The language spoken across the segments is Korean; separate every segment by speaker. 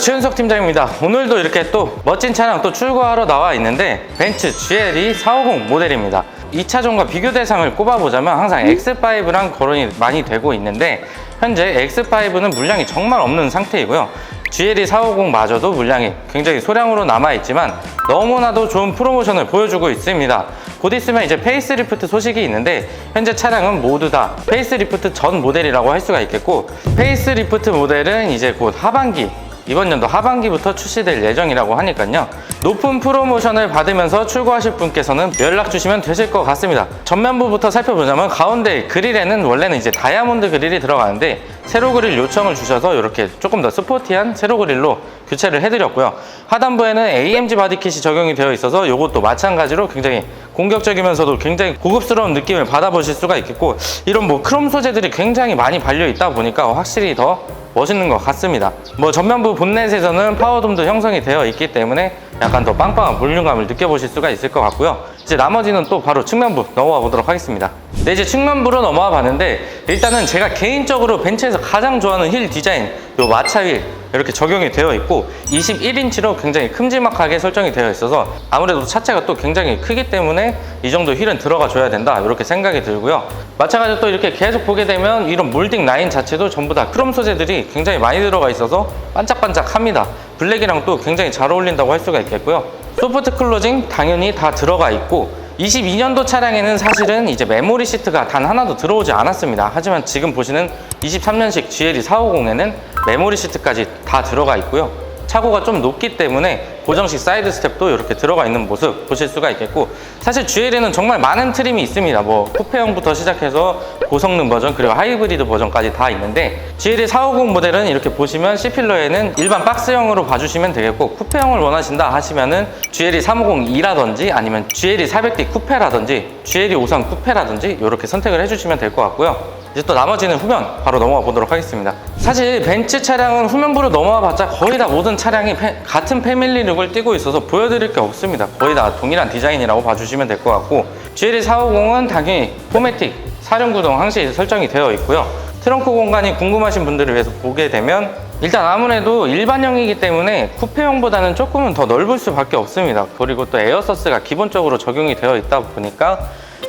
Speaker 1: 최윤석 팀장입니다. 오늘도 이렇게 또 멋진 차량 또 출고하러 나와 있는데 벤츠 GLE 450 모델입니다. 이 차종과 비교 대상을 꼽아보자면 항상 X5랑 거론이 많이 되고 있는데 현재 X5는 물량이 정말 없는 상태이고요. GLE 450마저도 물량이 굉장히 소량으로 남아있지만 너무나도 좋은 프로모션을 보여주고 있습니다. 곧 있으면 이제 페이스리프트 소식이 있는데 현재 차량은 모두 다 페이스리프트 전 모델이라고 할 수가 있겠고 페이스리프트 모델은 이제 곧 하반기 이번 연도 하반기부터 출시될 예정이라고 하니까요. 높은 프로모션을 받으면서 출고하실 분께서는 연락 주시면 되실 것 같습니다. 전면부부터 살펴보자면 가운데 그릴에는 원래는 이제 다이아몬드 그릴이 들어가는데 세로 그릴 요청을 주셔서 이렇게 조금 더 스포티한 세로 그릴로 교체를 해드렸고요. 하단부에는 AMG 바디킷이 적용이 되어 있어서 이것도 마찬가지로 굉장히 공격적이면서도 굉장히 고급스러운 느낌을 받아보실 수가 있겠고 이런 뭐 크롬 소재들이 굉장히 많이 발려 있다 보니까 확실히 더 멋있는 것 같습니다. 뭐 전면부 본넷에서는 파워돔도 형성이 되어 있기 때문에 약간 더 빵빵한 볼륨감을 느껴보실 수가 있을 것 같고요. 이제 나머지는 또 바로 측면부 넘어가 보도록 하겠습니다. 네, 이제 측면부로 넘어와 봤는데 일단은 제가 개인적으로 벤츠에서 가장 좋아하는 힐 디자인, 요 마차 휠 이렇게 적용이 되어 있고 21인치로 굉장히 큼지막하게 설정이 되어 있어서 아무래도 차체가 또 굉장히 크기 때문에 이 정도 휠은 들어가 줘야 된다 이렇게 생각이 들고요. 마찬가지로 또 이렇게 계속 보게 되면 이런 몰딩 라인 자체도 전부 다 크롬 소재들이 굉장히 많이 들어가 있어서 반짝반짝합니다. 블랙이랑 또 굉장히 잘 어울린다고 할 수가 있겠고요. 소프트 클로징 당연히 다 들어가 있고 22년도 차량에는 사실은 이제 메모리 시트가 단 하나도 들어오지 않았습니다. 하지만 지금 보시는 23년식 GLE 450에는 메모리 시트까지 다 들어가 있고요. 차고가 좀 높기 때문에 고정식 사이드 스텝도 이렇게 들어가 있는 모습 보실 수가 있겠고 사실 GL에는 정말 많은 트림이 있습니다. 뭐 쿠페형부터 시작해서 고성능 버전 그리고 하이브리드 버전까지 다 있는데 GLE 450 모델은 이렇게 보시면 C필러에는 일반 박스형으로 봐주시면 되겠고 쿠페형을 원하신다 하시면은 GLE 350E라든지 아니면 GLE 400D 쿠페라든지 GLE 53 쿠페라든지 이렇게 선택을 해주시면 될 것 같고요. 이제 또 나머지는 후면 바로 넘어가 보도록 하겠습니다. 사실 벤츠 차량은 후면부로 넘어와 봤자 거의 다 모든 차량이 페- 같은 패밀리 룩을 띠고 있어서 보여드릴 게 없습니다. 거의 다 동일한 디자인이라고 봐주시면 될 것 같고 GLE 450은 당연히 포매틱 사륜구동 항시 설정이 되어 있고요. 트렁크 공간이 궁금하신 분들을 위해서 보게 되면 일단 아무래도 일반형이기 때문에 쿠페형보다는 조금은 더 넓을 수밖에 없습니다. 그리고 또 에어서스가 기본적으로 적용이 되어 있다 보니까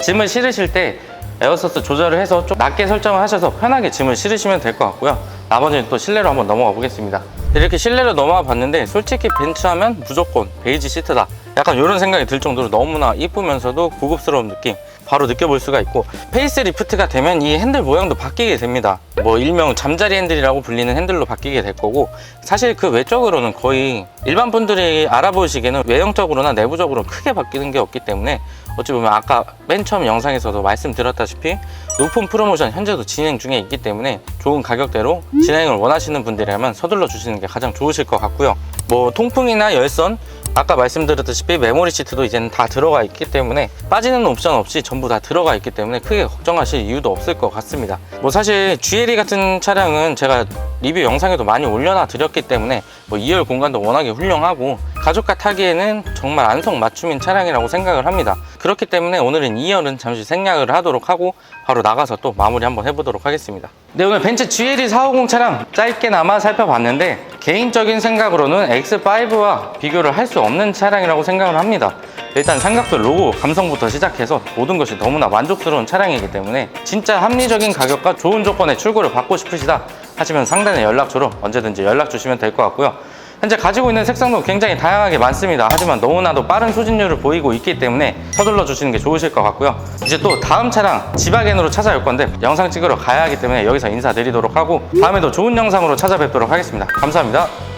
Speaker 1: 짐을 실으실 때 에어서스 조절을 해서 좀 낮게 설정을 하셔서 편하게 짐을 실으시면 될 것 같고요. 나머지는 또 실내로 한번 넘어가 보겠습니다. 이렇게 실내로 넘어가 봤는데 솔직히 벤츠 하면 무조건 베이지 시트다. 약간 이런 생각이 들 정도로 너무나 이쁘면서도 고급스러운 느낌 바로 느껴볼 수가 있고 페이스 리프트가 되면 이 핸들 모양도 바뀌게 됩니다. 뭐 일명 잠자리 핸들이라고 불리는 핸들로 바뀌게 될 거고 사실 그 외적으로는 거의 일반 분들이 알아보시기에는 외형적으로나 내부적으로 크게 바뀌는 게 없기 때문에 어찌 보면 아까 맨 처음 영상에서도 말씀드렸다시피 높은 프로모션 현재도 진행 중에 있기 때문에 좋은 가격대로 진행을 원하시는 분들이라면 서둘러 주시는 게 가장 좋으실 것 같고요. 뭐 통풍이나 열선 아까 말씀드렸다시피 메모리 시트도 이제는 다 들어가 있기 때문에 빠지는 옵션 없이 전부 다 들어가 있기 때문에 크게 걱정하실 이유도 없을 것 같습니다. 뭐 사실 GLE 같은 차량은 제가 리뷰 영상에도 많이 올려놔 드렸기 때문에 뭐 2열 공간도 워낙에 훌륭하고 가족과 타기에는 정말 안성맞춤인 차량이라고 생각을 합니다. 그렇기 때문에 오늘은 2열은 잠시 생략을 하도록 하고 바로 나가서 또 마무리 한번 해보도록 하겠습니다. 네 오늘 벤츠 GLE 450 차량 짧게나마 살펴봤는데 개인적인 생각으로는 X5와 비교를 할 수 없는 차량이라고 생각을 합니다. 일단 삼각도 로고 감성부터 시작해서 모든 것이 너무나 만족스러운 차량이기 때문에 진짜 합리적인 가격과 좋은 조건의 출고를 받고 싶으시다 하시면 상단의 연락처로 언제든지 연락 주시면 될 것 같고요. 현재 가지고 있는 색상도 굉장히 다양하게 많습니다. 하지만 너무나도 빠른 수진율을 보이고 있기 때문에 서둘러 주시는 게 좋으실 것 같고요. 이제 또 다음 차량 지바겐으로 찾아올 건데 영상 찍으러 가야 하기 때문에 여기서 인사드리도록 하고 다음에도 좋은 영상으로 찾아뵙도록 하겠습니다. 감사합니다.